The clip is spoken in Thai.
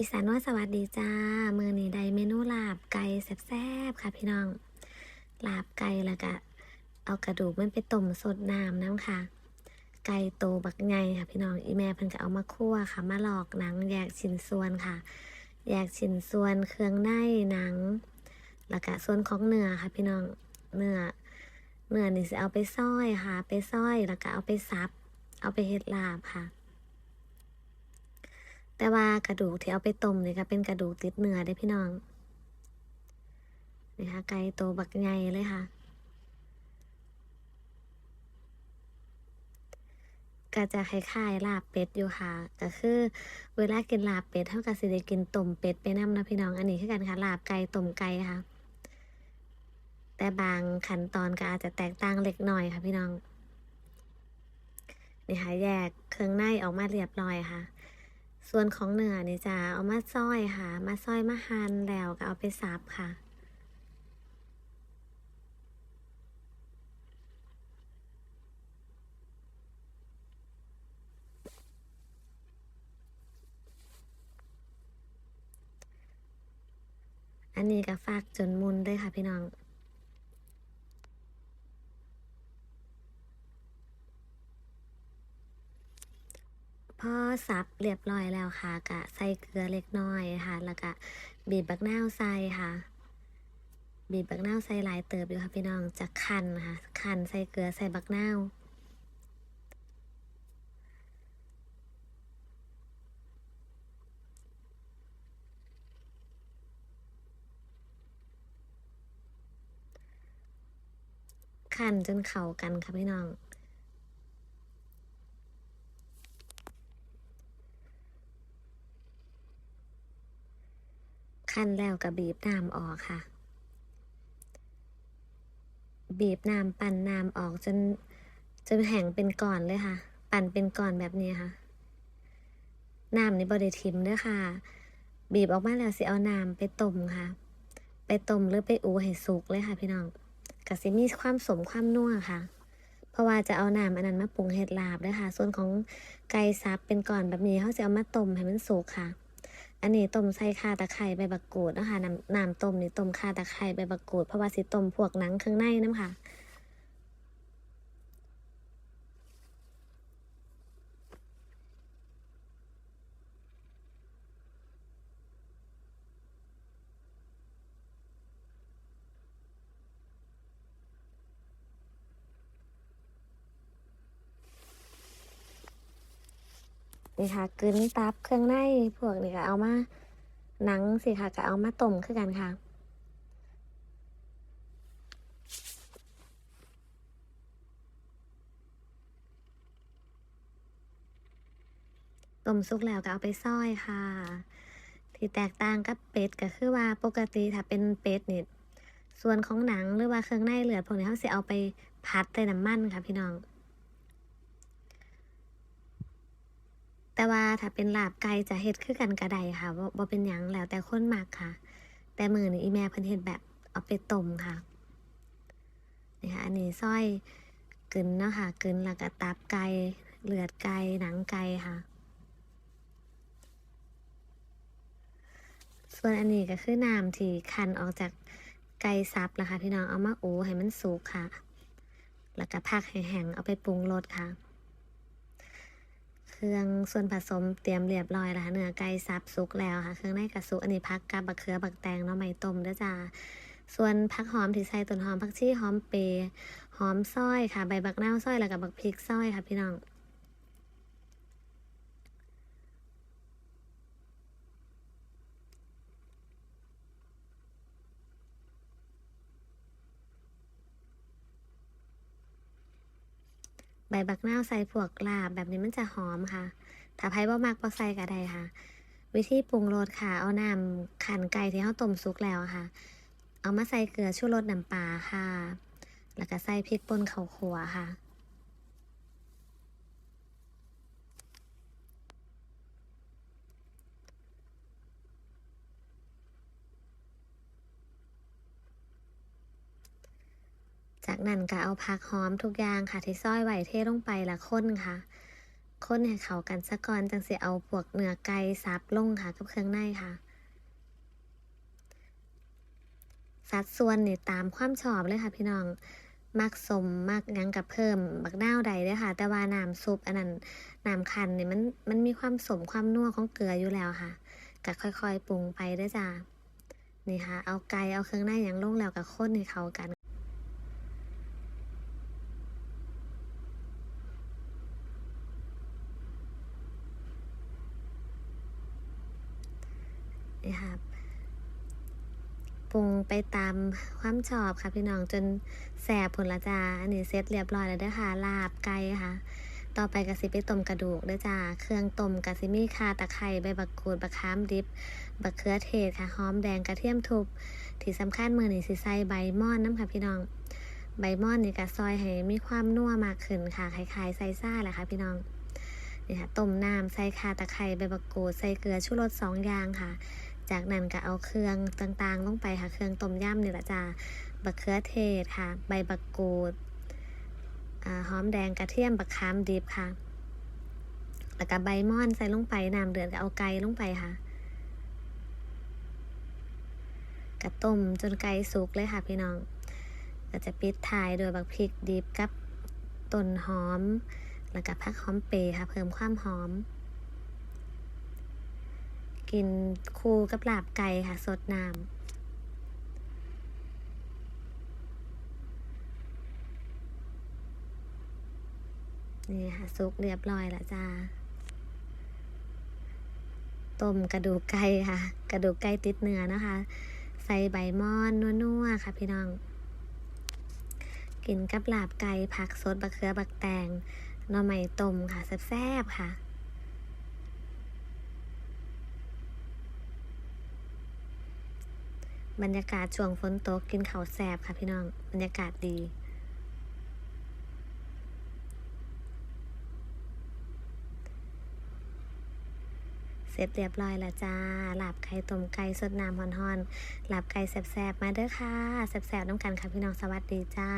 อีสานว่าสวัสดีจ้ามือนี้ได้เมนูลาบไก่แซ่บๆค่ะพี่น้อง ลาบไก่แล้วก็เอากระดูกมันไปต้มสดน้ำน้ำค่ะ ไก่โตบักไงค่ะพี่น้องอีแม่เพิ่นก็เอามาคั่วค่ะ มาหลอกหนังแยกชิ้นส่วนค่ะ แยกชิ้นส่วนเครื่องในหนัง แล้วก็ส่วนของเนื้อค่ะพี่น้องเนื้อเนื้อนี่สิเอาไปซอยค่ะ ไปซอยแล้วก็เอาไปซับ เอาไปเฮ็ดลาบค่ะ แต่ว่ากระดูกที่เอาไปต้มเนี่ยก็เป็นกระดูกติดเนื้อได้พี่น้องนี่ค่ะไก่โตบักใหญ่เลยค่ะก็จะคล้ายๆลาบเป็ดอยู่ค่ะ ก็คือเวลากินลาบเป็ดเท่ากับสิได้กินต้มเป็ดไปน้ำนะพี่น้องอันนี้คือกันค่ะลาบไก่ต้มไก่ค่ะ แต่บางขั้นตอนก็อาจจะแตกต่างเล็กน้อยค่ะพี่น้องนี่ค่ะแยกเครื่องในออกมาเรียบร้อยค่ะ ส่วนของเนื้อนี่ยจะเอามาซอยค่ะ มาซอยมาหั่นแล้วก็เอาไปสับค่ะอันนี้ก็ฝากจนมุนด้วยค่ะพี่น้อง พอสับเรียบร้อยแล้วค่ะกะใส่เกลือเล็กน้อยค่ะ แล้วก็บีบบักนาวใส่ค่ะ บีบบักนาวใส่หลายเติบอยู่ค่ะพี่น้องจะคันค่ะคันใส่เกลือใส่บักนาวคันจนเข้ากันค่ะพี่น้อง ขั้นแล้วก็บีบน้ำออกค่ะ บีบน้ำปั่นน้ำออกจนจนแห้งเป็นก้อนเลยค่ะ ปั่นเป็นก้อนแบบนี้ค่ะน้ำนี่บริทิมด้วยค่ะ บีบออกมาแล้วสิเอาน้ำไปต้มค่ะ ไปต้มหรือไปอูให้สุกเลยค่ะ พี่น้องกสิมีความสมความนัวค่ะ เพราะว่าจะเอาน้ำอันนั้นมาปรุงเห็ดลาบด้วยค่ะ ส่วนของไก่ซับเป็นก้อนแบบนี้เขาจะเอามาต้มให้มันสุกค่ะ อันนี้ต้มใส่ข่าตะไคร้ใบบักกูดนะคะน้ำน้ำต้มนี่ต้มข่าตะไคร้ใบบักกูดเพราะว่าสิต้มพวกหนังเครื่องในน้ำค่ะ นี่ค่ะกึ้นตับเครื่องในพวกนี่ก็เอามาหนังสิค่ะก็เอามาต้มคือกันค่ะต้มสุกแล้วก็เอาไปซอยค่ะ ที่แตกต่างกับเป็ดก็คือว่าปกติถ้าเป็นเป็ดนี่ส่วนของหนังหรือว่าเครื่องในเหลือพวกนี้เขาสิเอาไปพัดใส่น้ำมันค่ะพี่น้อง แต่ว่าถ้าเป็นลาบไก่จะเฮ็ดคือกันกระไดค่ะบ่บ่เป็นหยังแล้วแต่คนมักค่ะ แต่มือนี้อีแม่เพิ่นเฮ็ดแบบเอาไปต้มค่ะนี่ค่ะอันนี้ซอยกึนเนาะค่ะกึนแล้วก็ตับไก่เลือดไก่หนังไก่ค่ะ ส่วนอันนี้ก็คือน้ำที่คันออกจากไก่ซับแล้วค่ะพี่น้องเอามาอูให้มันสุกค่ะ แล้วก็พักแห้งเอาไปปรุงรสค่ะ เครื่องส่วนผสมเตรียมเรียบร้อยแล้วค่ะเนื้อไก่สับสุกแล้วค่ะ เครื่องในกระสุกอันนี้พักกับบักเขือบักแตงเนาะไม่ต้มด้วยจ้าส่วนผักหอมที่ใส่ต้นหอมผักชีหอมเปรหอมซอยค่ะ ใบบักเน่าวซอยแล้วกับบักพริกซอยค่ะพี่น้อง ใบบักนาวใส่พวกลาบแบบนี้มันจะหอมค่ะ ถ้าไพ่บ่มักบ่ใส่ก็ได้ค่ะ วิธีปรุงรสค่ะ เอาน้ำขันไก่ที่เขาต้มสุกแล้วค่ะ เอามาใส่เกลือชูรสน้ำปลาค่ะ แล้วก็ใส่พริกป่นข้าขัวค่ะ จากนั้นก็เอาผักหอมทุกอย่างค่ะ ที่ซอยไว้เทลงไปละคนค่ะคนให้เข้ากันซะก่อนจังสิเอาพวกเนื้อไก่สับลงค่ะ กับเครื่องในค่ะ สัดส่วนเนี่ยตามความชอบเลยค่ะ พี่น้องมักสมมักยังกับเพิ่มบักนาวใดด้อค่ะ แต่ว่าน้ำซุปอันนั้นน้ำคั้นนี่ยมันมันมีความสมความนัวของเกลืออยู่แล้วค่ะก็ค่อยๆปรุงไปเด้จ้านี่ค่ะ เอาไก่เอาเครื่องในหยังลงแล้วก็คนให้เข้ากัน นี่ค่ะปรุงไปตามความชอบค่ะพี่น้องจนแสบผลละจ้าอันนี้เสร็จเรียบร้อยแล้วเด้อค่ะลาบไก่ค่ะ ต่อไปกะสิไปต้มกระดูกเด้อจ้าเครื่องต้มกะสิมีข่าตะไคร้ใบบักกูดบักขามดิบบักเขือเทศค่ะหอมแดงกระเทียมทุบที่สำคัญมือนี่สิใส่ใบม่อนน้ำค่ะพี่น้อง ใบม่อนนี่กะซอยให้มีความนัวมากขึ้นค่ะคล้ายๆใส่ซ่าแหละค่ะพี่น้องนี่ค่ะต้มน้ำใส่ข่าตะไคร้ใบบักกูดใส่เกลือชูรสสองอย่างค่ะ จากนั้นก็เอาเครื่องต่างๆ ลงไปค่ะ เครื่องต้มยำนี่แหละจ้าบักเขือเทศค่ะ ใบบักกูดหอมแดงกระเทียมบักขามดิบค่ะ แล้วก็ใบม่อนใส่ลงไปน้ำเดือดก็เอาไก่ลงไปค่ะกระต้มจนไก่สุกเลยค่ะพี่น้อง ก็จะปิดท้ายโดวยบักพริกดิบกับต้นหอม แล้วก็ผักหอมเปรค่ะเพิ่มความหอม กินคูกับลาบไก่ค่ะ สดน้ำนี่ค่ะซุกเรียบร้อยแล้วจ้า ต้มกระดูกไก่ค่ะ กระดูกไก่ติดเนื้อนะคะ ใส่ใบม่อนนัวๆค่ะพี่น้อง กินกับลาบไก่ผักสดบักเขือบักแตงหน่อไม้ต้มค่ะแซ่บๆค่ะ บรรยากาศช่วงฝนตกกินข้าวแซบค่ะพี่น้อง บรรยากาศดี เสร็จเรียบร้อยแล้วจ้าหลับไข่ต้มไก่สดน้ำฮอนๆลาบไก่แซบๆ มาเด้อค่ะแซบๆน้ำกันค่ะพี่น้องสวัสดีจ้า